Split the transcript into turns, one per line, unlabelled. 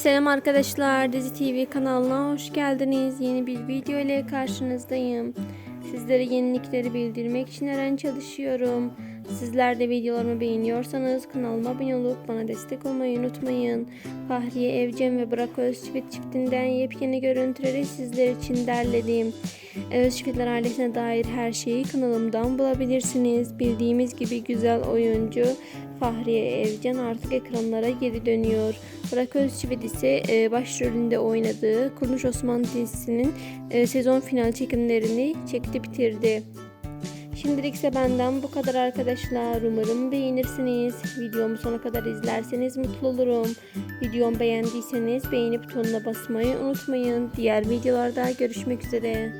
Selam arkadaşlar, Dizi TV kanalına hoş geldiniz. Yeni bir video ile karşınızdayım. Sizlere yenilikleri bildirmek için her an çalışıyorum. Sizler de videolarımı beğeniyorsanız kanalıma abone olup bana destek olmayı unutmayın. Fahriye Evcen ve Burak Özçivit çiftinden yepyeni görüntüleri sizler için derledim. Özçivitler ailesine dair her şeyi kanalımdan bulabilirsiniz. Bildiğimiz gibi güzel oyuncu Fahriye Evcen artık ekranlara geri dönüyor. Burak Özçivit ise e, başrolünde oynadığı Kurmuş Osman dizisinin e, sezon final çekimlerini çekti bitirdi. Şimdilik ise benden bu kadar arkadaşlar. Umarım beğenirsiniz. Videomu sona kadar izlerseniz mutlu olurum. Videomu beğendiyseniz beğeni butonuna basmayı unutmayın. Diğer videolarda görüşmek üzere.